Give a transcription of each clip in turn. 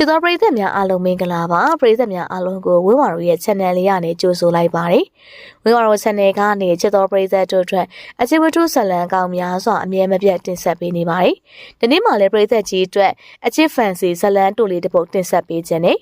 ချစ်တော်ပရိသတ်များအားလုံးမင်္ဂလာပါပရိသတ်များအားလုံးကိုဝင်းဝါတို့ရဲ့ channel လေးကနေကြိုဆိုလိုက်ပါတယ်ဝင်းဝါတို့ channel ကနေချစ်တော်ပရိသတ်တို့အတွက်အချစ်ဝတ္ထုဇလံကောင်းများစွာအမြဲမပြတ်တင်ဆက်ပေးနေပါတယ်ဒီနေ့မှလည်းပရိသတ်ကြီးအတွက်အချစ် fancy ဇလံတို့လေးတစ်ပုဒ်တင်ဆက်ပေးခြင်းနဲ့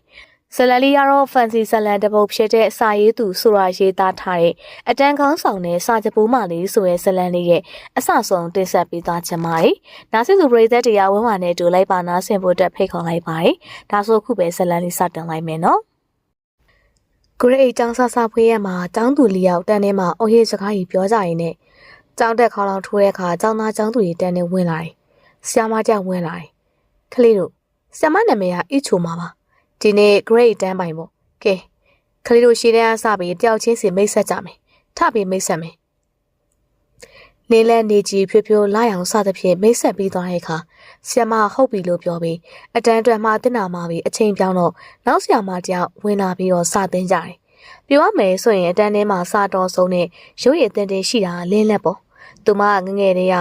ဇလန်လေးကတော့ fancy ဇလန်တစ်ပုဒ်ဖြစ်တဲ့စာရေးသူဆိုတာရေးသားထားတဲ့အတန်းခေါင်းဆောင်နဲ့စာကြပိုးမလေးဆိုတဲ့ဇလန်လေးရဲ့အဆဆုံးတင်ဆက်ပေးသွားချင်ပါတယ်။နားဆင်သူပရိသတ်တရားဝင်းဝါနဲ့တူလိုက်ပါနားဆင်ဖို့အတွက်ဖိတ်ခေါ်လိုက်ပါတယ်။ဒါဆိုအခုပဲဇလန်လေးစတင်လိုက်မယ်နော်။ grade 8ကျောင်းဆဆဖွေးရမှာကျောင်းသူလေးယောက်တန်းထဲမှာအော်ရေးစကားကြီးပြောကြရင်းနဲ့ကျောင်းတက်ခေါလောင်ထိုးတဲ့အခါကျောင်းသားကျောင်းသူတွေတန်းထဲဝင်လာတယ်။ဆရာမကြောက်ဝင်လာတယ်။ကလေးတို့ဆရာမနာမည်ကအီချိုမာပါ။ ဒီနေ့ grade တန်းပိုင်ပေါ့။ကဲကလေးတို့ရှင်းတဲ့အစပြီးတယောက်ချင်းစီမိတ်ဆက်ကြမယ်။ထပြီးမိတ်ဆက်မယ်။လင်းလဲနေကြီးဖြိုးဖြိုးလာရောင်စသဖြင့်မိတ်ဆက်ပြီးသွားတဲ့အခါဆ iam မဟုတ်ပြီလို့ပြောပြီးအတန်းအတွက်မှတင်နာမှာပြီးအချိန်ပြောင်းတော့နောက်ဆ iam မတယောက်ဝင်လာပြီးတော့စသင်ကြတယ်။ပြောရမယ်ဆိုရင်အတန်းထဲမှာစာတော်ဆုံးနဲ့ရုပ်ရည်တင်တင်ရှိတာလင်းလက်ပေါ့။သူမငငယ်တည်းက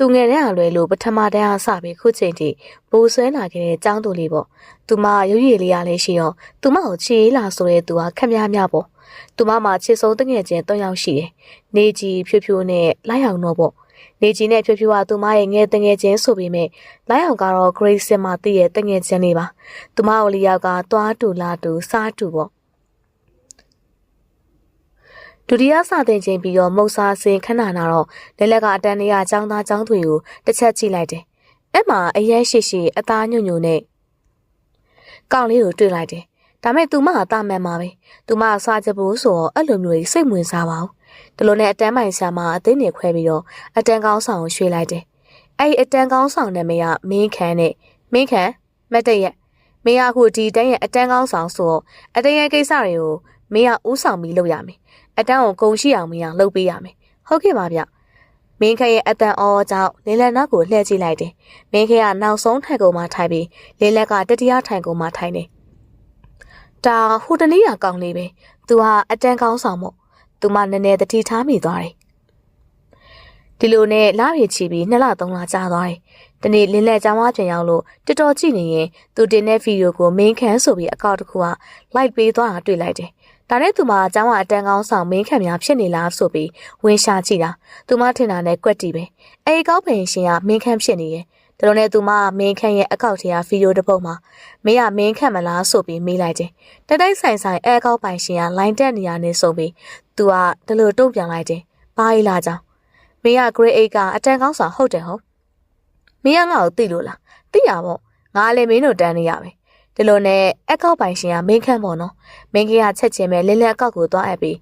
သူငယ်တဲ့အားလွယ်လို့ပထမတန်းအားစပြီးခုချိန်ထိဘိုးဆွဲလာခဲ့တဲ့ចောင်းသူလေးပေါ့။သူမရုပ်ရည်လေးရလေးရှိတော့သူမကိုချေးလာဆိုတဲ့သူကခက်များများပေါ့။သူမမှာချစ်ဆုံးတငယ်ချင်း၃ယောက်ရှိတယ်။နေကြီးဖြိုးဖြိုးနဲ့လိုက်အောင်တော့ပေါ့။နေကြီးနဲ့ဖြိုးဖြိုးကသူမရဲ့ငယ်တငယ်ချင်းဆိုပေမဲ့လိုက်အောင်ကတော့ Grace စင်မှာတည့်ရဲ့တငယ်ချင်းလေးပါ။သူမကိုလေးယောက်ကသွားတူလာတူစားတူပေါ့။ ဒုတိယစတင်ချိန်ပြီးတော့မုတ်စားစင်ခဏနာတော့လက်လက်ကအတန်းလေးကចောင်းသားចောင်းတွေကိုတစ်ချက်ကြည့်လိုက်တယ်။အဲ့မှာအရဲရှိရှိအသားညွန့်ညွန့်နဲ့ကောင်လေးကိုတွေ့လိုက်တယ်။ဒါမဲ့သူမကတာမန်ပါပဲ။သူမကစားချဖို့ဆိုတော့အဲ့လိုမျိုးကြီးစိတ်ဝင်စားပါဘူး။ဒီလိုနဲ့အတန်းပိုင်ဆာမအသိနေခွဲပြီးတော့အတန်းကောင်းဆောင်ကိုရွှေ့လိုက်တယ်။အဲ့ဒီအတန်းကောင်းဆောင်နာမည်ကမင်းခန်းနဲ့မင်းခန်းမတ်တရက်မင်းကအခုဒီတန်းရဲ့အတန်းကောင်းဆောင်ဆိုတော့အတန်းရဲ့ကိစ္စတွေကိုမင်းကဥဆောင်ပြီးလုပ်ရမယ်။ အတန်းကိုဂုံရှိအောင်မင်းကလုပ်ပေးရမယ်။ဟုတ်ကဲ့ပါဗျ။မင်းခရဲ့အတန်အောကြောင့်လင်းလက်နောက်ကိုလှည့်ကြည့်လိုက်တယ်။မင်းခကနောက်ဆုံးထိုင်ကုန်မှာထိုင်ပြီးလင်းလက်ကတတိယထိုင်ကုန်မှာထိုင်တယ်။ဒါဟိုတနေ့ကကောင်းလေးပဲ။ तू ဟာအတန်ကောင်းဆောင်မို့။ तू မှနည်းနည်းတတိထားမိသွားတယ်။ဒီလိုနဲ့လာရီချီပြီးနှစ်လသုံးလကြာသွားတယ်။ဒီနေ့လင်းလက်ကျောင်းဝပြန်ရောက်လို့တတော်ကြည့်နေရင်သူတင်တဲ့ဗီဒီယိုကိုမင်းခန်းဆိုပြီးအကောင့်တစ်ခုက like ပေးသွားတာတွေ့လိုက်တယ်။ ဒါနဲ့သူမအကျောင်းကအတန်းကောင်းဆောင်မင်းခံများဖြစ်နေလားဆိုပြီးဝင်ရှာကြည့်တာသူမထင်တာနဲ့ကွက်တီပဲအဲဒီကောက်ပင်ရှင်ကမင်းခံဖြစ်နေရဲ့ဒါလို့နဲ့သူမကမင်းခန့်ရဲ့အကောက်ထဲကဗီဒီယိုတစ်ပုဒ်မှာမင်းကမင်းခန့်မလားဆိုပြီးမေးလိုက်တယ်။တိုက်တိုက်ဆိုင်ဆိုင်အဲကောက်ပိုင်ရှင်ကလိုင်းတက်နေရနေဆိုပြီးသူကဒီလိုတုံ့ပြန်လိုက်တယ်။ဘာကြီးလာကြောင်မင်းက grade 8ကအတန်းကောင်းဆောင်ဟုတ်တယ်ဟုတ်။မင်းကငါ့ကိုသိလို့လား။သိရပေါ့။ငါလည်းမင်းတို့တန်းနေရပဲ။ ဒီလိုနဲ့အကောက်ပိုင်ရှင်ကမင်းခန့်ပေါ့နော်။မင်းကချက်ချင်းပဲလင်းလက်အကောက်ကိုသွားအပ်ပြီး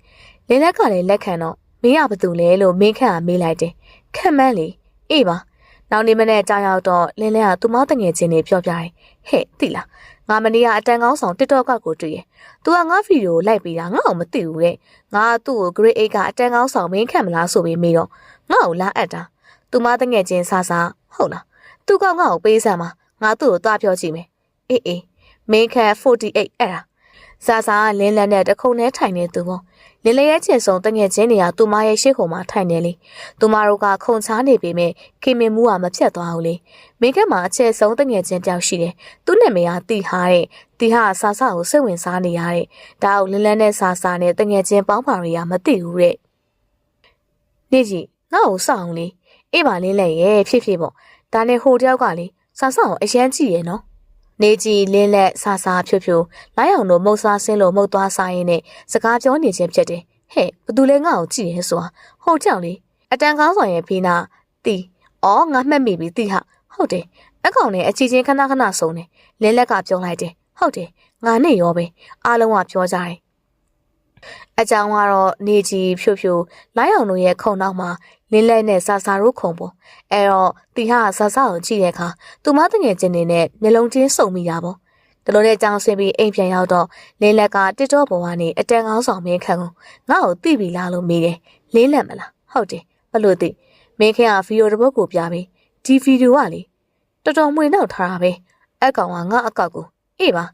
လင်းလက်ကလည်းလက်ခံတော့မင်းကဘာတူလဲလို့မင်းခန့်ကမေးလိုက်တယ်။ခက်မှန်းလေအေးပါ။နောက်နေ့မနေ့ကြောင်ရောက်တော့လင်းလက်ကသူမတငယ်ချင်းတွေပြောပြတယ်။ဟဲ့သိလား။ငါမနေ့ကအတန်ကောင်းဆောင် TikTok ကကိုတွေ့ရ။ तू ကငါဗီဒီယိုလိုက်ပြီးတာငါ့အောင်မသိဘူးတဲ့။ငါသူ့ကို grade 8ကအတန်ကောင်းဆောင်မင်းခန့်မလားဆိုပြီးမေးတော့ငါ့ကိုလာအပ်တာ။ तू မတငယ်ချင်းဆာဆာဟုတ်လား။ तू ကငါ့ကိုပေးစမ်းမှာငါသူ့ကိုသွားပြောကြည့်မယ်။အေးအေး မင်းခန့်48အဲ့ဒါဆာဆာကလင်းလက်နဲ့တခုံနဲ့ထိုင်နေသူပေါ့လင်းလရဲ့ချင်ဆုံးတငယ်ချင်းတွေကသူမရဲ့ရှေ့ခုံမှာထိုင်နေလေသူမတို့ကခုံချားနေပေမဲ့ခင်မင်မှုကမဖြတ်သွားဘူးလေမင်းကမှာအချဲဆုံးတငယ်ချင်းတယောက်ရှိတယ်သူ့နာမည်ကတီဟာတဲ့တီဟာဆာဆာကိုစိတ်ဝင်စားနေရတဲ့ဒါအောင်လင်းလက်နဲ့ဆာဆာနဲ့တငယ်ချင်းပေါင်းပါတွေကမသိဘူးတဲ့နေ့ကြီးငါ့ကိုစောင့်လေအေးပါလင်းလက်ရဲ့ဖြစ်ဖြစ်ပေါ့ဒါနဲ့ဟိုတယောက်ကလေဆာဆာကိုအရန်ကြည့်ရဲ့နော် နေကြီးလင်းလက်ဆာဆာဖြို့ဖြို့လိုက်အောင်တို့မုတ်စားဆင်းလို့မုတ်သွားစားရင်းနဲ့စကားပြောနေခြင်းဖြစ်တယ်ဟဲ့ဘသူလဲငါ့ကိုကြည့်ရဲဆိုတာဟုတ်ကြောင်လေအတန်ကောင်းဆောင်ရဲ့ဖေးနာတီအော်ငါမှတ်မိပြီတီဟာဟုတ်တယ်အကောင်နဲ့အချီချင်းခဏခဏဆုံးတယ်လင်းလက်ကပြောလိုက်တယ်ဟုတ်တယ်ငါနဲ့ရောပဲအားလုံးကပြောကြတယ် အကြောင်းကတော့နေကြီးဖြို့ဖြို့လိုက်အောင်တို့ရဲ့ခုံနောက်မှာလင်းလက်နဲ့ဆာဆာတို့ခုံပေါ်အဲတော့တီဟာဆာဆာကိုကြည့်တဲ့အခါသူမတငယ်ချင်းနေနဲ့မျက်လုံးချင်းစုံမိတာပေါ့ဒီလိုနဲ့ကြောင်ဆင်းပြီးအိမ်ပြန်ရောက်တော့လင်းလက်ကတစ်တော့ပေါ်ကနေအတန်ကောင်းဆောင်မင်းခန့်ကိုငါ့ကိုသိပြီလားလို့မေးတယ်လင်းလက်မလားဟုတ်တယ်ဘလို့သိမင်းခန့်ကဗီဒီယိုတစ်ပုဒ်ကိုပြပြီးဒီဗီဒီယိုကလေတော်တော်မှွေနောက်ထားတာပဲအကောင်ကငါအကောက်ကို အေးပါ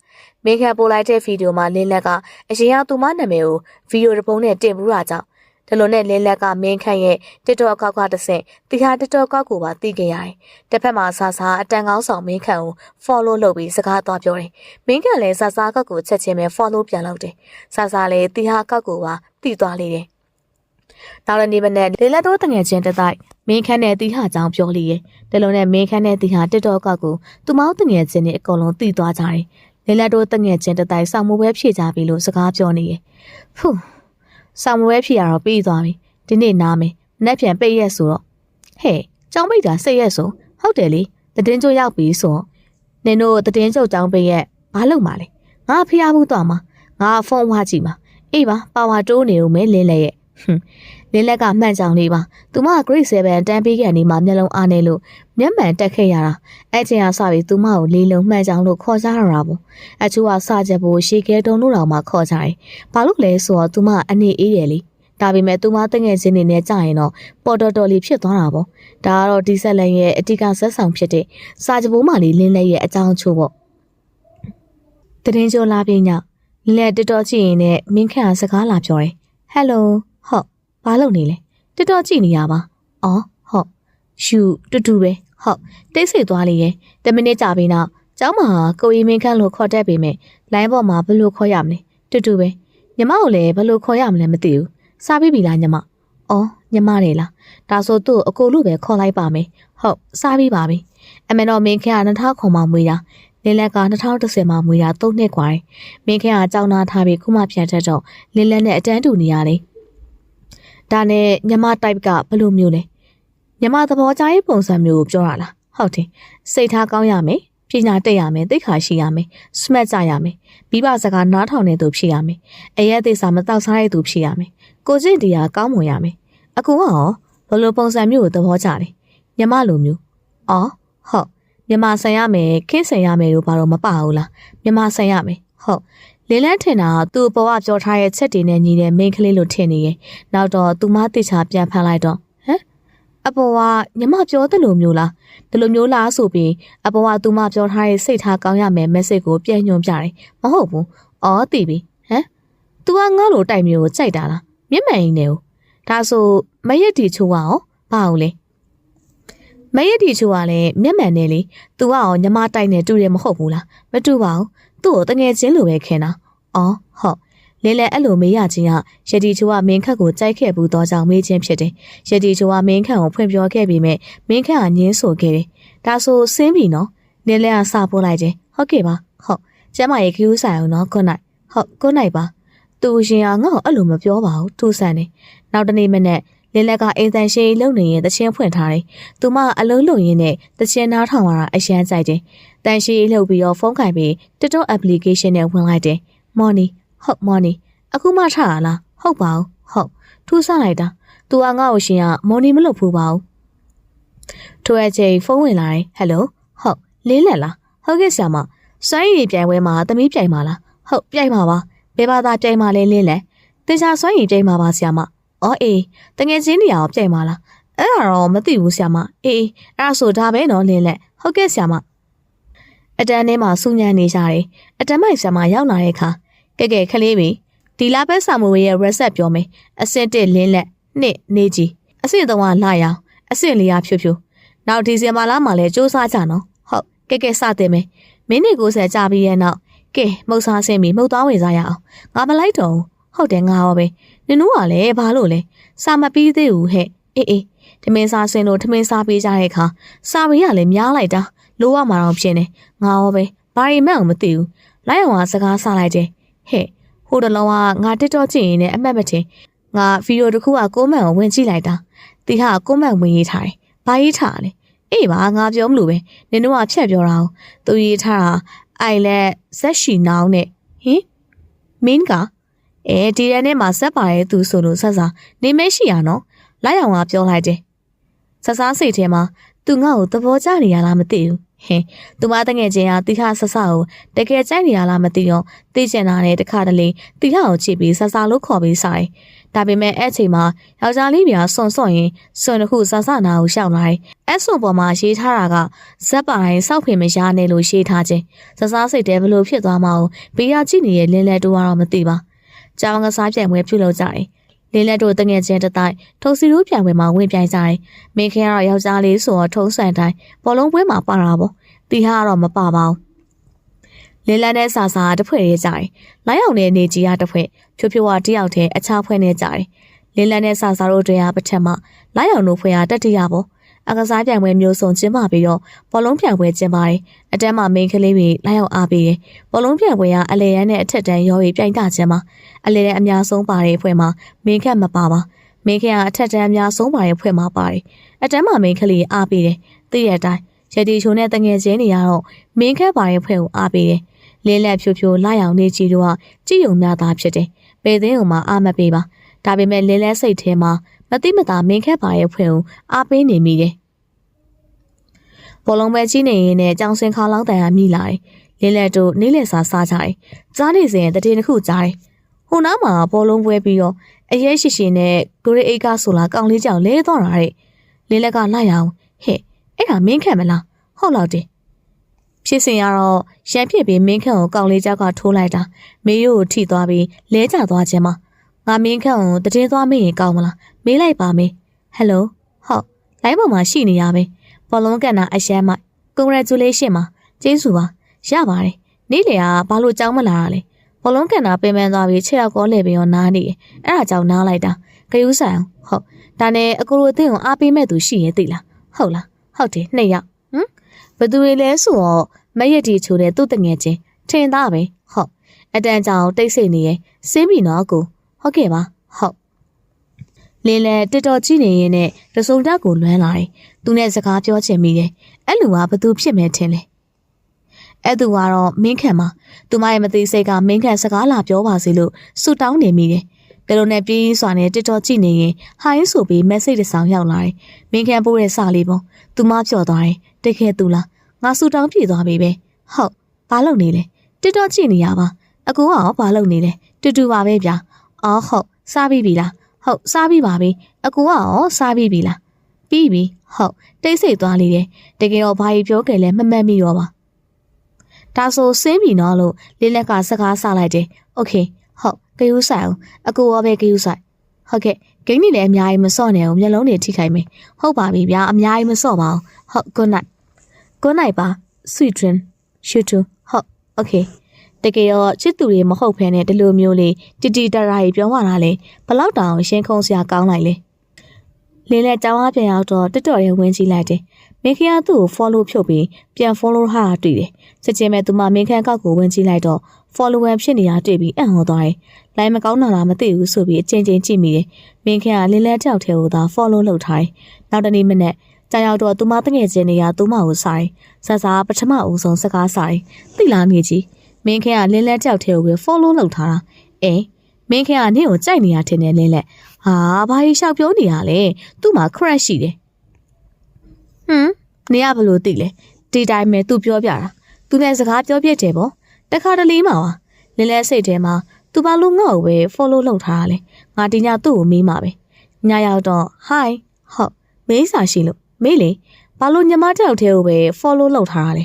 မင်းခန့်ပို့လိုက်တဲ့ဗီဒီယိုမှာလင်းလက်ကအရင်ကသူမနာမည်ကိုဗီဒီယိုတစ်ပုံးနဲ့တင်ပူးတာကြောင့်ဒဒီလိုနဲ့လင်းလက်ကမင်းခန့်ရဲ့တစ်တော်ကောက်ကတစ်ဆင့်တီဟာတစ်တော်ကောက်ကိုပါသိခဲ့ရတယ်တစ်ဖက်မှာဆာဆာအတန်ကောင်းဆောင်မင်းခန့်ကို follow လုပ်ပြီးစကားသွားပြောတယ်မင်းခန့်လည်းဆာဆာကောက်ကိုချက်ချင်းပဲ follow ပြန်လုပ်တယ်ဆာဆာလည်းတီဟာကောက်ကိုပါသိသွားလေတယ် နောက်လည်းနေမနဲ့လေလက်တော့တငယ်ချင်းတစ်တိုက်မင်းခန့်နဲ့တီဟာကြောင်းပြောလိရဲ့ဒီလိုနဲ့မင်းခန့်နဲ့တီဟာတစ်တော်ကောက်ကိုသူမောင်းတငယ်ချင်းနဲ့အကုန်လုံးသိသွားကြတယ်လေလက်တော့တငယ်ချင်းတစ်တိုက်ဆောင်မပွဲဖြည့်ကြပြီလို့စကားပြောနေရဲ့ဖူးဆောင်မပွဲဖြည့်ရတော့ပြီးသွားပြီဒီနေ့နားမယ်မနေ့ပြန်ပိတ်ရက်ဆိုတော့ဟဲ့ကြောင်းပိတ်တာစိတ်ရက်ဆိုဟုတ်တယ်လေတည်င်းကျိုးရောက်ပြီဆိုတော့နင်တို့တည်င်းကျုပ်ကြောင်းပိတ်ရက်ဘာလုပ်မှာလဲငါဖျားမှုသွားမှာငါဖုန်းဝါကြည့်မှာအေးပါပါဝါတိုးနေဦးမယ်လင်းလက်ရဲ့ဟွ န်းလင်းလက်ကမှန်ကြောင်လေးပါသူမ grade 7တန်းပေးခဲ့နေမှာမျက်လုံးအားနေလို့မျက်မှန်တက်ခဲ့ရတာအဲ့ချိန်ကစပြီးသူမကိုလေးလုံးမှန်ကြောင်လို့ခေါ်ကြရတာပေါ့အချို့ကစကြဖို့ရှေကဲတုံလို့တောင်မှခေါ်ကြတယ်ဘာလို့လဲဆိုတော့သူမအနေအေးတယ်လေဒါပေမဲ့သူမတငယ်ချင်းနေနဲ့ကြာရင်တော့ပေါ်တော်တော်လေးဖြစ်သွားတာပေါ့ဒါကတော့ဒီဆက်လန်ရဲ့အတိကဆက်ဆောင်ဖြစ်တဲ့စာကြပိုးမလေးလင်းလက်ရဲ့အကြောင်းချို့ပေါ့တရင်ကျော်လာပြင်းညလက်တော်တော်ကြည့်ရင်နဲ့မင်းခန့်ကစကားလာပြောတယ်ဟယ်လို ဟုတ်ဘာလုပ်နေလဲတော်တော်ကြည့်နေရပါအော်ဟုတ်ယူတူတူပဲဟုတ်တိတ်ဆိတ်သွားလေရဲ့တမိနစ်ကြာပြီနောက်ကျောင်းမှာကိုရီမင်းခန့်လို့ခေါ်တတ်ပေမဲ့လိုင်းပေါ်မှာဘယ်လိုခေါ်ရမလဲတူတူပဲညီမကိုလည်းဘယ်လိုခေါ်ရမလဲမသိဘူးစားပြီးပြီလားညီမအော်ညီမတယ်လားဒါဆိုသူ့အကိုလို့ပဲခေါ်လိုက်ပါမယ်ဟုတ်စားပြီးပါပြီအမေတော်မင်းခန့်က2000ခုမှမွေးတာလင်းလက်က2010မှာမွေးတာ3နှစ်กว่าတယ်မင်းခန့်ကကြောင်းနာထားပြီးခုမှပြန်တက်တော့လင်းလက်နဲ့အတန်းတူနေရတယ် ဒါနဲ့ညီမ type ကဘယ်လိုမျိုးလဲညီမသဘောကျရေးပုံစံမျိုးကိုပြောတာလားဟုတ်တယ်စိတ်ထားကောင်းရမယ်ပညာတက်ရမယ်သိခါရှိရမယ်စမတ်ကြရမယ်မိဘစကားနားထောင်တဲ့သူဖြစ်ရမယ်အရက်သေးစာမတောက်စားတဲ့သူဖြစ်ရမယ်ကိုကျင့်တရားကောင်းမွန်ရမယ်အကူကရောဘယ်လိုပုံစံမျိုးကိုသဘောကျလဲညီမလိုမျိုးအော်ဟုတ်ညီမဆန်ရမယ်ခင်းဆန်ရမယ်လို့ဘာလို့မပဘူးလားညီမဆန်ရမယ်ဟုတ်လင်းလန်းထင်တာကသူ့ဘဝပြောထားတဲ့ချက်တွေနဲ့ညီတဲ့မိန်းကလေးလိုထင်နေရဲ့နောက်တော့သူမတိချာပြန်ဖန်လိုက်တော့ဟမ်အပေါ်ကညီမပြောတယ်လို့မျိုးလားဒီလိုမျိုးလားဆိုပြီးအပေါ်ကသူမပြောထားတဲ့စိတ်ထားကောင်းရမယ် message ကိုပြန်ညွှန်ပြတယ်မဟုတ်ဘူးအော်သိပြီဟမ် तू ကငါ့လိုတိုက်မျိုးကိုကြိုက်တာလားမျက်မှန်ရင်းနေဦးဒါဆိုမရက်တီချိုးကရောဘာအောင်လဲမရက်တီချိုးကလည်းမျက်မှန်နေလေ तू ကရောညီမတိုက်နေတူတယ်မဟုတ်ဘူးလားမတူပါဘူး သူ့ကိုတငယ်ချင်းလိုပဲခင်တာအော်ဟုတ်လင်းလဲအဲ့လိုမေးရချင်းကရတီချိုးကမင်းခတ်ကိုကြိုက်ခဲ့ဘူးတော့ကြောင့်မေးချင်းဖြစ်တယ်ရတီချိုးကမင်းခတ်ကိုဖွင့်ပြောခဲ့ပြီးမြဲမင်းခတ်ကညင်းဆိုခဲ့တယ်ဒါဆိုစင်းပြီနော်လင်းလဲကစပို့လိုက်တယ်ဟုတ်ကဲ့ပါဟုတ်ကျမရဲ့ခူးဆိုင်အောင်နော် good night ဟုတ် good night ပါသူရှင်ကငါ့ကိုအဲ့လိုမပြောပါဘူးထူဆန်တယ်နောက်တနေ့မနေ့ လင်းလက်ကအိမ်တန်ရှိလုံနေရင်တချင်းဖွင့်ထားတယ်သူမအလုံးလုံရင်းနဲ့တချင်းနားထောင်လာတာအရန်ကြိုက်တယ်တန်ရှိလှုပ်ပြီးတော့ဖုန်းကင်ပြီး TikTok application နဲ့ဝင်လိုက်တယ် morning ဟုတ် morning အခုမှထရလားဟုတ်ပါဘူးဟုတ်ထူးဆန်းလိုက်တာသူကငါ့ကိုရှင်က morning မလုပ်ဘူးပါဘူးထိုအချိန်ဖုန်းဝင်လာတယ်ဟယ်လိုဟုတ်လင်းလက်လားဟုတ်ကဲ့ဆရာမစွမ်းရည်ပြိုင်ပွဲမှာသမီးပြိုင်ပါလားဟုတ်ပြိုင်ပါပါဘယ်ဘာသာပြိုင်ပါလဲလင်းလက်တေချာစွမ်းရည်ပြိုင်ပါပါဆရာမ အော်အေးတငယ်ချင်းနေရာကိုပြိုင်ပါလားအဲ့ဒါတော့မသိဘူးဆရာမအေးအေးအဲ့ဒါဆိုဒါပဲနော်လင်းလက်ဟုတ်ကဲ့ဆရာမအတန်းထဲမှာစူညံနေကြတယ်အတန်းမိုက်ဆရာမရောက်လာတဲ့အခါကဲကဲခလေးပြီဒီလာပဲဆာမွေရဲ့ reset ပြောမယ်အဆင့်1လင်းလက်နှစ်နေကြီးအဆင့်3ကလာရောင်အဆင့်4ကဖြူဖြူနောက်ဒီဇင်ဘာလမှာလဲစူးစမ်းကြနော်ဟုတ်ကဲကဲစတင်မယ်မိနစ်90ကြာပြီးရဲ့နောက်ကဲမှုတ်စားဆင်းပြီးမှုတ်သွားဝင်စားရအောင်ငါမလိုက်တော့ဟုတ်တယ်ငါရောပဲ နင်တို့ကလည်းဘာလို့လဲစာမပြီးသေးဘူးဟဲ့အေးအေးထမင်းစားဆင်းလို့ထမင်းစားပေးကြတဲ့အခါစာမေးကလည်းများလိုက်တာလိုရမှာတော့ဖြစ်နေငါရောပဲဘာရီမန့်ကိုမသိဘူးလိုက်အောင်ကစကားဆလိုက်တယ်ဟဲ့ဟိုတလုံးကငါတစ်တော့ကြည့်ရင်လည်းအမှတ်မထင်ငါဗီဒီယိုတစ်ခုကကိုမန့်ကိုဝင်ကြည့်လိုက်တာတီဟာကိုမန့်ဝင်ရေးထားတယ်ဘာရေးထားလဲအေးပါငါပြောမလို့ပဲနင်တို့ကဖြတ်ပြောတာအောင်သူရေးထားတာအိုင်လက်ဇက်ရှိနောင်းနဲ့ဟင်မင်းက အဲဒီရန်ထဲမှာဇက်ပါရဲ့သူဆိုလို့ဆက်စားနေမရှိရနော်လိုက်အောင်ကပြောလိုက်တယ်ဆက်စားစိတ်ထဲမှာသူငါ့ကိုသဘောကျနေရလားမသိဘူးဟင်သူမတငယ်ချင်းကတိခဆဆကိုတကယ်ကြိုက်နေရလားမသိတော့သိကျင်တာနဲ့တခါတလေတိခကိုချစ်ပြီးဆဆလို့ခေါ်ပြီးဆိုင်ဒါပေမဲ့အဲ့ချိန်မှာယောက်ျားလေးပြဆွန်ဆွန်ရင်ဆွန်တစ်ခုဆဆနာကိုရှောက်လာတယ်အဲ့ဆွန်ပေါ်မှာရေးထားတာကဇက်ပါတိုင်းစောက်ဖေမရနဲ့လို့ရေးထားခြင်းဆဆစိတ်တဲဘလို့ဖြစ်သွားမှာကိုဘေးရကြည့်နေတဲ့လင်းလဲတိုးကတော့မသိပါ ကြောင်ကစားပြိုင်ပွဲပြုလုပ်ကြတယ်လင်းလက်တို့တငယ်ချင်းတစ်တိုင်းထုံစီတို့ပြန်ပွဲမှာဝင်ပြိုင်ကြတယ်မင်းခင်ကတော့ယောက်ျားလေးဆိုတော့ထုံးစံတိုင်းဘောလုံးပွဲမှာပါတာပေါ့တီဟာကတော့မပါပါဘူးလင်းလက်နဲ့ဆာဆာတစ်ဖွဲ့ရေးကြတယ်လိုင်းအောင်နဲ့နေကြီးကတစ်ဖွဲ့ဖြိုးဖြိုးကတယောက်တည်းအခြားဖွဲ့နေကြတယ်လင်းလက်နဲ့ဆာဆာတို့တွေကပထမလိုင်းအောင်တို့ဖွဲ့ကတတိယပေါ့ အကစားပြိုင်ပွဲမျိုးစုံကျင်းပပြီးတော့ဘောလုံးပြိုင်ပွဲကျင်းပါတယ်အတန်းမှာမင်းကလေးတွေလိုက်ရောက်အားပေးတယ်ဘောလုံးပြိုင်ပွဲကအလေရန်နဲ့အထက်တန်းရောပြီးပြိုင်ကြခြင်းမှာအလေရန်အများဆုံးပါတဲ့အဖွဲ့မှာမင်းခက်မပါပါမင်းခက်ကအထက်တန်းအများဆုံးပါတဲ့အဖွဲ့မှာပါတယ်အတန်းမှာမင်းကလေးအားပေးတယ်သိရတဲ့အတိုင်းရတီချိုနဲ့တငယ်ချင်းတွေကတော့မင်းခက်ပါတဲ့အဖွဲ့ကိုအားပေးတယ်လင်းလက်ဖြိုဖြိုလာရောက်နေကြည့်တော့ကြည်ုံများသားဖြစ်တယ်ပေသိန်းကမှအားမပေးပါဒါပေမဲ့လင်းလက်စိတ်ထဲမှာ မတိမတာမင်းခက်ပါရဲ့ဖွဲ့ကိုအားပေးနေမိတယ်ဘောလုံးပဲကြီးနေရင်နဲ့ကြောင်စင်ခါလောင်းတန်ရမိလာတယ်လင်းလက်တို့နေလက်စာစားကြတယ်ကြားနေစဉ်တတိတစ်ခုကြားတယ်ဟိုနားမှာဘောလုံးပွဲပြီးတော့အရေးရှိရှိနဲ့ကိုရီအိတ်ကဆိုလာကောင်လေးကြောင်လဲသွားတာတဲ့လင်းလက်ကလိုက်အောင်ဟဲ့အဲ့ဒါမင်းခက်မလားဟုတ်လောက်တယ်ဖြစ်စဉ်ကတော့ရန်ဖြစ်ပြီးမင်းခန့်ကိုကောင်လေးကြောက်ကထိုးလိုက်တာမေယိုကိုထိသွားပြီးလဲကျသွားခြင်းမှာငါမင်းခန့်ကိုတည်င်းသွားမေးရင်ကောင်းမလား မေးလိုက်ပါမေးဟယ်လိုဟုတ်လိုင်းပေါ်မှာရှိနေရပဲဘောလုံးကန်တာအရှမ်းမိုက် congratulation ပါကျေးဇူးပါရပါတယ်နေ့လေကဘာလို့ကြောင်းမလာတာလဲဘောလုံးကန်တာပင်ပန်းသွားပြီးခြေတော့ကောလဲပြီးတော့နားနေတယ်အဲ့ဒါကြောင့်နားလိုက်တာဂယုဆိုင်အောင်ဟုတ်ဒါနဲ့အကိုလိုအသိကိုအားပေးမဲ့သူရှိရဲ့သိလားဟုတ်လားဟုတ်တယ်နှစ်ယောက်ဟမ်ဘယ်သူတွေလဲဆိုတော့မရက်တီချိုတဲ့သူ့တငယ်ချင်းထင်သားပဲဟုတ်အတန်ကြောင်တိတ်ဆိတ်နေရဲ့စင်းပြီနော်ကိုဟုတ်ကဲ့ပါဟုတ် လင်းလဲတစ်တော်ကြည့်နေရင်နဲ့ရစုံတက်ကိုလွမ်းလာတယ်သူနဲ့စကားပြောချင်မိတယ်အဲ့လူကဘသူဖြစ်မဲ့ထင်လဲအဲ့သူကတော့မင်းခံမှာသူမရဲ့မသိစိတ်ကမင်းခံစကားလာပြောပါစေလို့ဆူတောင်းနေမိတယ်တယ်လို့နဲ့ပြင်းစွာနဲ့တစ်တော်ကြည့်နေရင်ဟိုင်းဆိုပြီး message တစ်ဆောင်ရောက်လာတယ်မင်းခံပို့တဲ့စာလေးပေါ့သူမပြော့သွားတယ်တကယ်သူလားငါဆူတောင်းပြေသွားပြီပဲဟုတ်ဘာလုပ်နေလဲတစ်တော့ကြည့်နေရပါအကူကရောဘာလုပ်နေလဲတူတူပါပဲဗျာအော်ဟုတ်စားပြီးပြီလား ဟုတ်စားပြီးပါပြီအကူကရောစားပြီးပြီလားပြီးပြီဟုတ်တိတ်ဆိတ်သွားလေတယ်တကယ်တော့ဘာကြီးပြောကြလဲမမှတ်မိတော့ပါဒါဆိုစင်းပြီနော်လို့လေးလက်ကစကားဆလိုက်တယ်โอเคဟုတ်ဂယူးဆိုင်အောင်အကူရောပဲဂယူးဆိုင်ဟုတ်ကဲ့ဂိမ်းနေလည်းအများကြီးမစော့နဲ့အောင်မျက်လုံးတွေထိခိုက်မယ်ဟုတ်ပါပြီဗျာအများကြီးမစော့ပါအောင်ဟုတ် good night good night ပါ sweet dream you too ဟုတ် okay တကယ်တော့ချစ်သူတွေမဟုတ်ဖ ೇನೆ ဒီလိုမျိုးလေးတီတီတရာကြီးပြောမှလာလေဘလောက်တောင်ရှင်းခုံစရာကောင်းလိုက်လေလင်းလက်ကြောင်းအားပြန်ရောက်တော့တက်တော်ရဲဝင်ကြည့်လိုက်တယ်မင်းခရသူ့ကို follow ဖြုတ်ပြီးပြန် follow ဟာတွေ့တယ်စစ်ချင်းမဲ့သူမမင်းခန့်ကောက်ကိုဝင်ကြည့်လိုက်တော့ follower ဖြစ်နေတာတွေ့ပြီးအံ့ဩသွားတယ်လိုင်းမကောင်းတာလားမသိဘူးဆိုပြီးအချင်းချင်းကြည့်မိတယ်မင်းခန့်ကလင်းလက်တောက်ထဲကိုသာ follow လုပ်ထားတယ်နောက်တနေ့မနေ့ကြာရောက်တော့သူမတငယ်ချင်းတွေကသူမကိုစားတယ်။ဆဆာပထမဦးဆုံးစကားစားတယ်။သိလားနေကြီး မင်းခဲကလင်းလက်ကြောက်ထဲကိုပဲ follow လုပ်ထားတာ။အေးမင်းခဲကနင့်ကိုကြိုက်နေရထင်တယ်လင်းလက်။ဟာဘာကြီးရှောက်ပြောနေရလဲ။သူ့မှာ crush ရှိတယ်။ဟမ်နေရဘလို့သိလဲ။ဒီတိုင်းပဲသူပြောပြတာ။ तू နဲ့စကားပြောပြတယ်ပေါ့။တခါတလေမှပါ။လင်းလက်စိတ်ထဲမှာသူဘာလို့ငေါ့ကိုပဲ follow လုပ်ထားတာလဲ။ငါဒီညသူ့ကိုမေးမှာပဲ။ညရောက်တော့ hi ဟုတ်မေးစာရှိလို့မေးလေ ဘာလို့ညီမတောက်သေးကိုပဲ follow လုပ်ထားတာလဲ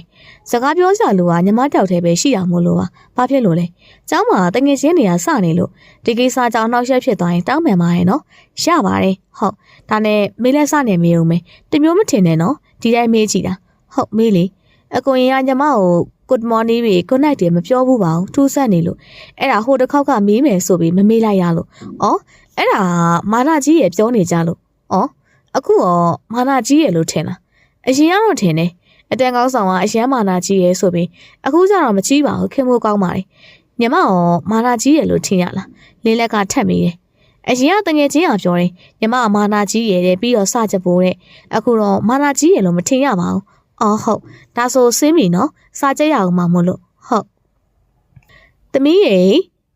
စကားပြောကြလို့ကညီမတောက်သေးပဲရှိတာမို့လို့ပါဘာဖြစ်လို့လဲကျောင်းမှာတငယ်ချင်းတွေကစနေလို့ဒီကိစ္စကြောင့်နှောက်ယှက်ဖြစ်သွားရင်တောင်းပန်ပါရဲ့နော်ရပါတယ်ဟုတ်ဒါနဲ့မေးလဲစနေမေးဦးမယ်တမျိုးမထင်နဲ့နော်ဒီတိုင်းမေးကြည့်တာဟုတ်မေးလေအကိုရင်ကညီမကို good morning ပြီ good night တွေမပြောဘူးပါဘူးထူးဆန်းနေလို့အဲ့ဒါဟိုတစ်ခေါက်ကမေးမယ်ဆိုပြီးမမေးလိုက်ရလို့ဩအဲ့ဒါမာနကြီးရဲ့ပြောနေကြလို့ဩအခုရောမာနာကြီးရဲ့လို့ထင်လား အရင်ကတော့ထင်တယ်အတန်ကောင်းဆောင်ကအရန်မာနာကြီးရဲဆိုပြီးအခုကျတော့မကြီးပါဘူးခင်မိုးကောင်းပါတယ်ညမရောမာနာကြီးရဲလို့ထင်ရလားလင်းလက်ကထက်မိတယ်အရင်ကတငယ်ချင်းအောင်ပြောတယ်ညမမာနာကြီးရဲတဲ့ပြီးတော့စကြပိုးတဲ့အခုတော့မာနာကြီးရဲလို့မထင်ရပါဘူးအော်ဟုတ်ဒါဆိုဆင်းပြီနော်စာကြက်ရအောင်မမလို့ဟုတ်သမီးရေ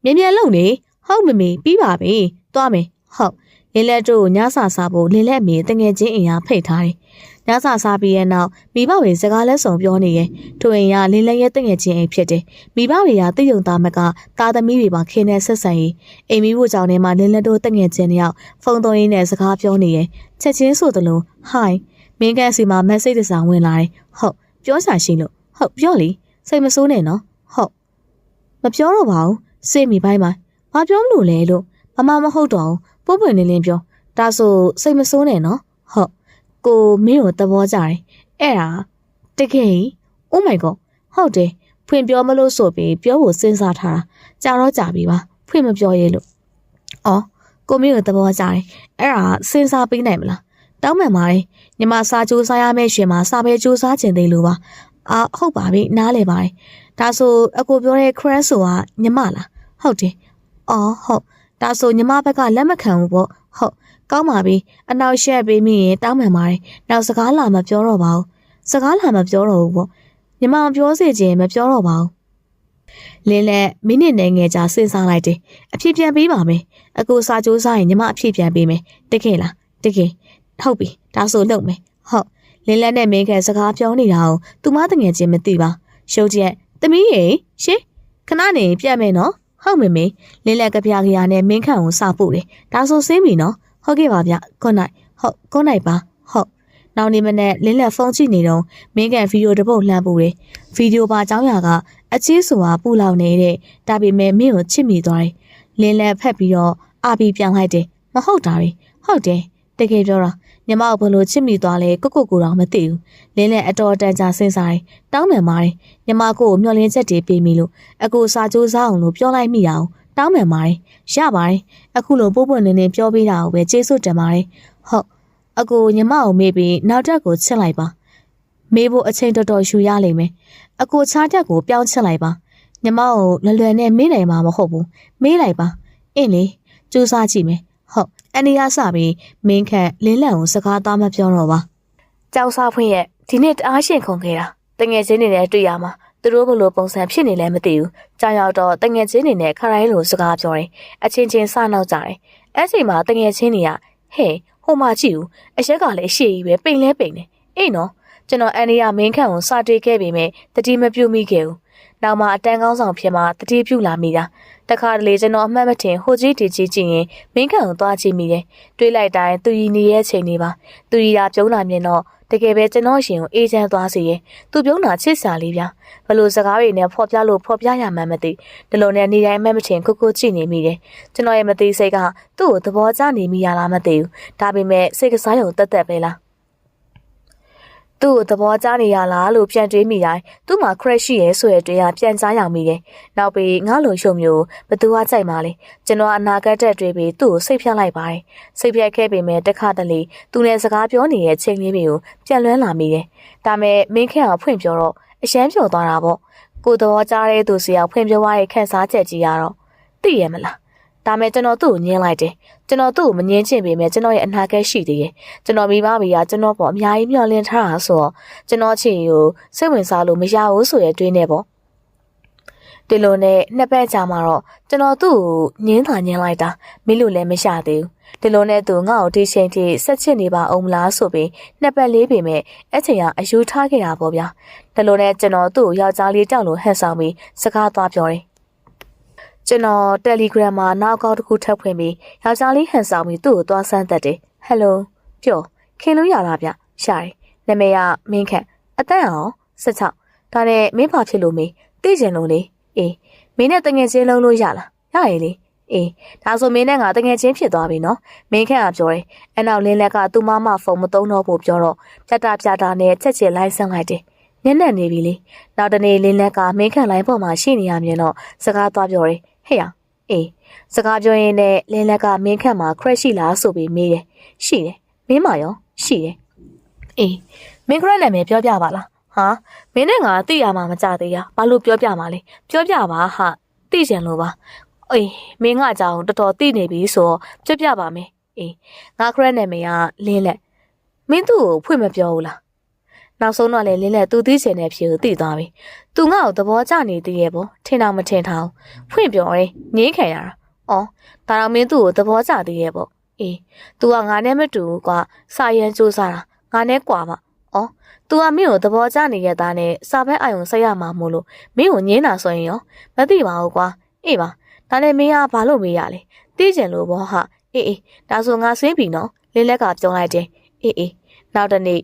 မြန်မြန်လုံနေဟုတ်မမေပြီးပါပြီသွားမယ်ဟုတ်လင်းလက်တို့ညစာစားဖို့လင်းလက်မေတငယ်ချင်းအင်အားဖိတ်ထားတယ် ညစာစားပြီးရဲ့နောက်မိဘတွေစကားလက်ဆောင်ပြောနေရဲ့ထိုအိမ်ကလင်းလက်ရဲ့တငယ်ချင်းအိမ်ဖြစ်တယ်။မိဘတွေကတိယုံသားမကသားသမီးတွေပါခင်းတဲ့ဆက်ဆံရေးအိမ်မီးဖို့ကြောင့်ထဲမှာလင်းလက်တို့တငယ်ချင်းတယောက်ဖုန်းသုံးရင်းနဲ့စကားပြောနေရဲ့ချက်ချင်းဆိုသလိုဟိုင်းမင်းကန်စီမှာ message တစ်စောင်ဝင်လာတယ်။ဟုတ်ပြောစာရှိလို့ဟုတ်ပြောလေစိတ်မဆိုးနဲ့နော်ဟုတ်မပြောတော့ပါဘူးစိတ်မိပိုင်းမှာဘာပြောမလို့လဲလို့မမမဟုတ်တော့ဘူးပွပွင့်လင်းလင်းပြောဒါဆိုစိတ်မဆိုးနဲ့နော်ဟုတ် ကိုမင်းကိုသဘောကျတယ်အဲ့ဒါတကယ် Oh my god ဟုတ်တယ်ဖွင့်ပြောမလို့ဆိုပြီးပြောဖို့စဉ်းစားထားတာကြာတော့ကြာပြီပါဖွင့်မပြောရဲလို့အော်ကိုမင်းကိုသဘောကျတယ်အဲ့ဒါစဉ်းစားပေးနိုင်မလားတောင်းပန်ပါတယ်ညီမစာကြိုးစားရမယ့်ရှင်မှာစာပဲကြိုးစားခြင်းသေးလို့ပါအာဟုတ်ပါပြီနားလေပါတယ်ဒါဆိုအကိုပြောတဲ့ crash ဆိုတာညီမလားဟုတ်တယ်အော်ဟုတ်ဒါဆိုညီမဘက်ကလက်မခံဘူးပေါ့ဟုတ် ကောင်းပါပြီအနောက်ရှက်ပေးမိရင်တောင်းပန်ပါတယ်နောက်စကားလာမပြောတော့ပါဘူးစကားလာမပြောတော့ဘူးပေါ့ညီမပြောစီခြင်းမပြောတော့ပါဘူးလင်းလက်မိနစ်နဲ့ငယ်ကြာစဉ်းစားလိုက်တယ်အဖြစ်ပြန်ပေးပါမယ်အကိုစာကြိုးစားရင်ညီမအဖြစ်ပြန်ပေးမယ်တကယ်လားတကယ်ဟုတ်ပြီဒါဆိုလုပ်မယ်ဟုတ်လင်းလက်နဲ့မင်းခဲစကားပြောနေတာကိုသူမတငယ်ချင်းမသိပါရှုပ်ချက်သမီးရေရှင်ခဏနေပြတ်မယ်နော်ဟုတ်မေမေလင်းလက်ကပြားကရနဲ့မင်းခန့်ကိုစပို့တယ်ဒါဆိုစင်းပြီနော် ဟုတ်ကဲ့ပါဗျခွန်နိုင်ဟုတ်ခွန်နိုင်ပါဟုတ်နောက်နေ့မနေ့လင်းလက်ဖုန်းကြည့်နေတော့မင်းကန်ဗီဒီယိုတစ်ပုတ်လှမ်းပို့တယ်ဗီဒီယိုပါအကြောင်းအရာကအချစ်ဆိုတာပူလောင်နေတဲ့ဒါပေမဲ့မင်းကိုချစ်မိသွားတယ်လင်းလက်ဖက်ပြီးတော့အာဘီပြန်လိုက်တယ်မဟုတ်တာပဲဟုတ်တယ်တကယ်ပြောတာညီမကိုဘလို့ချစ်မိသွားလဲကိုကိုကိုတော့မသိဘူးလင်းလက်အတော်တန်ကြာစဉ်းစားတယ်တောင်းပန်ပါတယ်ညီမကိုကိုမျောလင်းချက်တွေပေးမိလို့အကိုစာကြိုးစားအောင်လို့ပြောလိုက်မိတာအောင် တောင်းပန်ပါတယ်ရပါတယ်အခုလိုပို့ပွင့်နေနေပြောပေးတာကိုပဲကျေးဇူးတင်ပါတယ်ဟုတ်အကိုညီမကိုမေးပြီးနောက်တက်ကိုချစ်လိုက်ပါမေးဖို့အချိန်တော်တော်ယူရလိမ့်မယ်အကိုချားတက်ကိုပြောင်းချစ်လိုက်ပါညီမကိုလွယ်လွယ်နဲ့မေးနိုင်မှာမဟုတ်ဘူးမေးလိုက်ပါအင်းလေစူးစမ်းကြည့်မယ်ဟုတ်အနေရစပြီးမင်းခန့်လင်းလန့်ကိုစကားသားမပြောတော့ပါကြောက်စားဖွင့်ရဲ့ဒီနေ့တအားရှင်ခုန်ခဲ့တာတငယ်ချင်းတွေနဲ့တွေ့ရမှာ သူတို့ဘလို့ပုံစံဖြစ်နေလဲမသိဘူးကြောင်ရောက်တော့တငယ်ချင်းတွေနဲ့ခရိုင်းလိုစကားပြောတယ်အချင်းချင်းစနောက်ကြတယ်အဲ့ချိန်မှာတငယ်ချင်းတွေကဟဲ့ဟိုမှာကြည့်ဦးအရက်ကလည်းအရှိကြီးပဲပိန်လဲပိန်နေအေးနော်ကျွန်တော်အန်ဒီယာမင်းခန့်ကိုစတေးခဲ့ပေမဲ့တတိမပြုတ်မိခဲ့ဘူးနောက်မှအတန်းကောင်းဆောင်ဖြစ်မှတတိပြုတ်လာမိတာ တခါတလေကျွန်တော်အမှတ်မထင်ဟိုကြီးတီကြီးကြည့်ရင်မင်းခန့်ကိုသွားကြည့်မိတယ်တွေးလိုက်တိုင်းသူကြီးနေရဲ့ချိန်နေပါသူကြီးကပြုံးလာမြင်တော့တကယ်ပဲကျွန်တော်ရှင်ကိုအေးချမ်းသွားစေရဲ့သူပြုံးတာချစ်စရာလေးဗျာဘလို့စကားတွေနဲ့ဖော်ပြလို့ဖော်ပြရမှန်းမသိဒီလိုနဲ့နေတိုင်းမှတ်မထင်ကိုကိုကြည့်နေမိတယ်ကျွန်တော်ရဲ့မသိစိတ်ကသူ့ကိုသဘောကျနေမိရလားမသိဘူးဒါပေမဲ့စိတ်ကစားရုံတက်တက်ပဲလား သူ့ကိုသဘောကျနေရလားလို့ပြန်တွေးမိတိုင်းသူ့မှာ crash ရှိရဲဆိုရတဲ့တွေကပြန်ကြားရောက်မိတယ်။နောက်ပြီးငါလိုရှုံမျိုးဘသူကကြိုက်မှလဲကျွန်တော်အနာဂတ်တက်တွေးပြီးသူ့ကိုစိတ်ဖြတ်လိုက်ပါတယ်။စိတ်ဖြတ်ခဲ့ပေမဲ့တခါတလေသူနဲ့စကားပြောနေတဲ့ချိန်လေးတွေကိုပြန်လွှမ်းလာမိတယ်။ဒါမဲ့မင်းခင်ကဖွင့်ပြောတော့အရှမ်းပြောသွားတာပေါ့။ကိုယ်သဘောကျတဲ့သူစီကဖွင့်ပြောရတဲ့ခန်းစားချက်ကြီးရတော့သိရမလား။ ဒါမဲ့ကျွန်တော်သူ့ကိုညှင်းလိုက်တယ်ကျွန်တော်သူ့ကိုမငင်းချင်ပေမဲ့ကျွန်တော်ရဲ့အနာဂတ်ရှိသေးတယ်ကျွန်တော်မိဘမိကကျွန်တော်ပေါ်အများကြီးမျှော်လင့်ထားတာဆိုတော့ကျွန်တော်ချစ်ကိုစိတ်ဝင်စားလို့မရဘူးဆိုရဲ့တွေးနေပေါ့ဒီလိုနဲ့နှစ်ပတ်ကြာမှာတော့ကျွန်တော်သူ့ကိုညင်းသာညင်းလိုက်တာမင်းလို့လည်းမရသေးဘူးဒီလိုနဲ့သူငါ့ကိုဒီချိန်ထိဆက်ချစ်နေပါအောင်မလားဆိုပြီးနှစ်ပတ်လေးပေမဲ့အချိန်ကအယူထားခဲ့တာပေါ့ဗျာဒီလိုနဲ့ကျွန်တော်သူ့ကိုယောက်ျားလေးတောက်လို့ဟန်ဆောင်ပြီးစကားသွားပြောတယ် ကျွန်တော် Telegram မှာနောက်ကောက်တစ်ခုထပ်ဖွင့်ပြီးယောက်ျားလေးဟန်ဆောင်ပြီးသူ့ကိုသွားဆန်းသက်တယ်ဟယ်လိုပြောခင်လို့ရလားဗျရှာတယ်နာမည်ကမင်းခန့်အသက်အောင်16ဒါနဲ့မင်းဘာဖြစ်လို့မေးသိကျင်လို့လေအေးမင်းနဲ့တငယ်ချင်းလုံးလို့ရလားရရည်လေအေးဒါဆိုမင်းနဲ့ငါတငယ်ချင်းဖြစ်သွားပြီနော်မင်းခန့်ကပြောတယ်အနောက်လင်းလက်ကသူ့မမဖုန်းမသုံးတော့ဘူးပြောတော့ပြတာပြတာနဲ့ချက်ချင်လိုက်ဆန်းလိုက်တယ် ညနေနေပြီလေနောက်တနေ့လင်းလက်ကမင်းခန့်လိုင်းပေါ်မှာရှိနေရမြင်တော့စကားသွားပြောတယ်ဟဲ့ရအေးစကားပြောရင်းနဲ့လင်းလက်ကမင်းခန့်မှာ crash ရှိလားဆိုပြီးမေးတယ်ရှိတယ်မင်းမရောရှိတယ်အေးမင်းခရက်နာမည်ပြောပြပါလားဟာမင်းနဲ့ငါသိရမှာမကြသေးရဘာလို့ပြောပြမှာလဲပြောပြပါဟာသိချင်လို့ပါအေးမင်းကအကြောင်းတော်တော်သိနေပြီဆိုတော့ပြောပြပါမယ်အေးငါခရက်နာမည်ကလင်းလက်မင်းသူ့ကိုဖွင့်မပြောဘူးလား နောက်ဆုံးတော့လေလင်းလက်သူသိချင်တဲ့ဖြေကိုသိသွားပြီ။သူငါ့ကိုသဘောကျနေသေးရဲ့ပေါ့။ထင်တော့မထင်ထားဘူး။ဖွင့်ပြောရဲငင်းခံရတာ။အော်ဒါတော့မင်းသူ့ကိုသဘောကျသေးရဲ့ပေါ့။အေး तू ကငါနဲ့မတူဘူးကွာ။စာရန်စူးစားတာ။ငါနဲ့ကွာမှာ။အော် तू ကမင်းကိုသဘောကျနေရဲ့သားနဲ့စာဘက်အာယုံဆက်ရမှာမို့လို့မင်းကိုငင်းတာဆိုရင်ရောမသိပါဘူးကွာ။အေးပါ။ဒါနဲ့မင်းကဘာလို့မေးရလဲ။သိကျင်လို့ပေါ့ဟာ။အေးအေးဒါဆိုငါဆင်းပြီနော်။လင်းလက်ကပြောလိုက်တယ်။အေးအေးနောက်တနေ့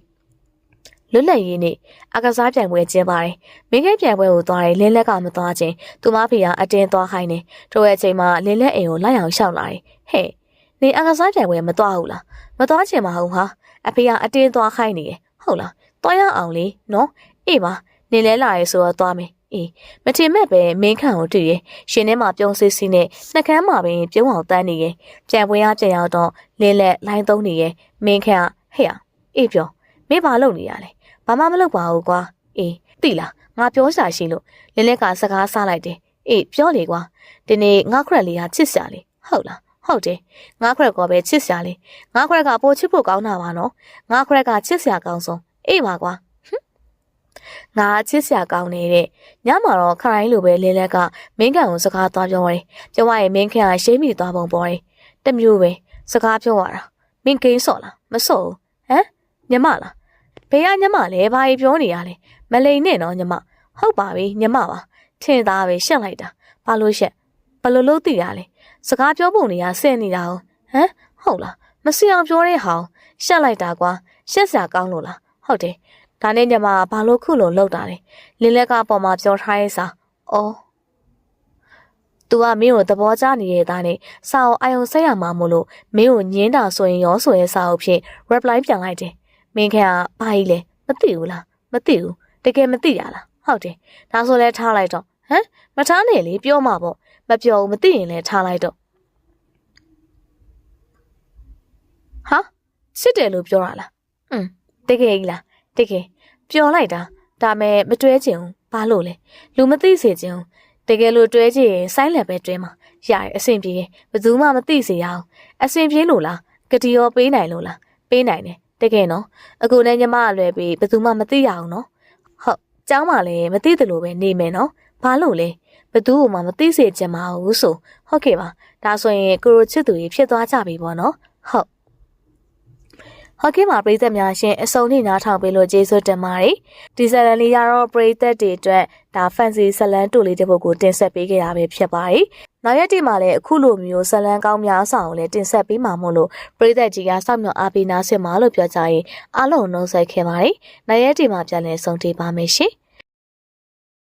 လွတ်လပ်ရေးနေ့အကစားပြိုင်ပွဲကျင်းပါတယ်။မင်းခဲပြိုင်ပွဲကိုသွားတယ်လင်းလက်ကမသွားခြင်းသူမဖေကအတင်းသွားခိုင်းတယ်။တို့ရဲ့အချိန်မှာလင်းလက်အိမ်ကိုလိုက်အောင်ရှောက်လာတယ်။ဟဲ့နေအကစားပြိုင်ပွဲမသွားဘူးလားမသွားချင်ပါဘူးဟာအဖေကအတင်းသွားခိုင်းနေတယ်ဟုတ်လားသွားရအောင်လေနော်အေးပါနေလဲလာရဲဆိုတော့သွားမယ်အေးမထင်မဲ့ပဲမင်းခန့်ကိုတွေ့ရရှင်ထဲမှာပြုံးစစ်စီနဲ့နှကမ်းမှာပင်ပြုံးအောင်တန်းနေရင်ပြန်ပွဲရပြန်ရောက်တော့လင်းလက်လိုင်းသုံးနေရင်မင်းခန့်ကဟဲ့အောင်အေးပြောမင်းဘာလုပ်နေရလဲ ဘာမှမလုပ်ပါဘူးကွာအေးသိလားငါပြောရှာရှိလို့လင်းလက်ကစကားဆလိုက်တယ်အေးပြောလေကွာဒီနေ့ငါခရက်လေးဟာချစ်စရာလေဟုတ်လားဟုတ်တယ်ငါခရက်ကပဲချစ်စရာလေငါခရက်ကပိုချစ်ဖို့ကောင်းတာပါနော်ငါခရက်ကချစ်စရာကောင်းဆုံးအေးပါကွာငါချစ်စရာကောင်းနေတဲ့ညမှာတော့ခရိုင်းလိုပဲလင်းလက်ကမင်းကန်ကိုစကားသွားပြောတယ်ပြောရရင်မင်းကန်ကရှေးမိသွားပုံပေါ်တယ်တမျိုးပဲစကားပြောရတာမင်းကိန်းစော့လားမစော့ဘူးဟမ်ညမလား ဘေးကညမလဲဘာကြီးပြောနေရလဲမလိန်နဲ့နော်ညမဟုတ်ပါပြီညမပါထင်သားပဲရှက်လိုက်တာဘာလို့ရှက်ဘယ်လိုလုပ်သိရလဲစကားပြောပုံတွေကဆဲနေတာဟမ်ဟုတ်လားမစင်အောင်ပြောတဲ့ဟောင်ရှက်လိုက်တာကွာရှက်စရာကောင်းလို့လားဟုတ်တယ်ဒါနဲ့ညမဘာလို့ခုလိုလောက်တာလဲလင်းလက်ကပေါ်မှာပြောထားရဲ့စာအော် तू ကမင်းကိုသဘောကျနေတဲ့သားနဲ့စာအုပ်အာယုံဆက်ရမှာမို့လို့မင်းကိုညင်းတာဆိုရင်ရောဆိုရဲစာအုပ်ဖြင့် reply ပြန်လိုက်တယ် မင်းခင်ကဘာကြီးလဲမသိဘူးလားမသိဘူးတကယ်မသိရလားဟုတ်တယ်ဒါဆိုလဲထားလိုက်တော့ဟမ်မထားနဲ့လေပြောမှာပေါ့မပြောဘူးမသိရင်လဲထားလိုက်တော့ဟာစစ်တယ်လို့ပြောတာလားอืมတကယ်ကြီးလားတကယ်ပြောလိုက်တာဒါမဲ့မတွဲချင်ဘူးဘာလို့လဲလူမသိစေချင်ဘူးတကယ်လို့တွဲချင်ရင်ဆိုင်းလက်ပဲတွဲမှာရရအဆင်ပြေရင်ဘယ်သူမှမသိစေရအောင်အဆင်ပြေလို့လားကတိရောပေးနိုင်လို့လားပေးနိုင်တယ် တကယ်နော်အခုနဲ့ညီမအလွယ်ပြီးဘယ်သူမှမသိရအောင်နော်ဟုတ်เจ้าမလည်းမသိသလိုပဲနေမယ်နော်ဘာလို့လဲဘယ်သူမှမသိစေချင်ပါဘူးဆိုဟုတ်ကဲ့ပါဒါဆိုရင်ကိုရိုချစ်သူကြီးဖြစ်သွားကြပြီပေါ့နော်ဟုတ် ဟုတ်ကဲ့ပါပရိသတ်များရှင်အစုံထိနားထောင်ပေးလို့ကျေးဇူးတင်ပါတယ်ဒီဇလန်လေးရတော့ပရိသတ်တွေအတွက်ဒါ fancy ဇလန်တူလေးတစ်ပုဒ်ကိုတင်ဆက်ပေးခဲ့တာပဲဖြစ်ပါတယ်နောက်ရက်ဒီမှာလည်းအခုလိုမျိုးဇလန်ကောင်းများဆောင်ကိုလည်းတင်ဆက်ပေးမှာမို့လို့ပရိသတ်ကြီးကစောင့်မျှော်အားပေးနာဆင်ပါလို့ပြောကြရင်အားလုံးနှုတ်ဆက်ခဲ့ပါတယ်နောက်ရက်ဒီမှာပြန်လည်ဆုံတွေ့ပါမယ်ရှင်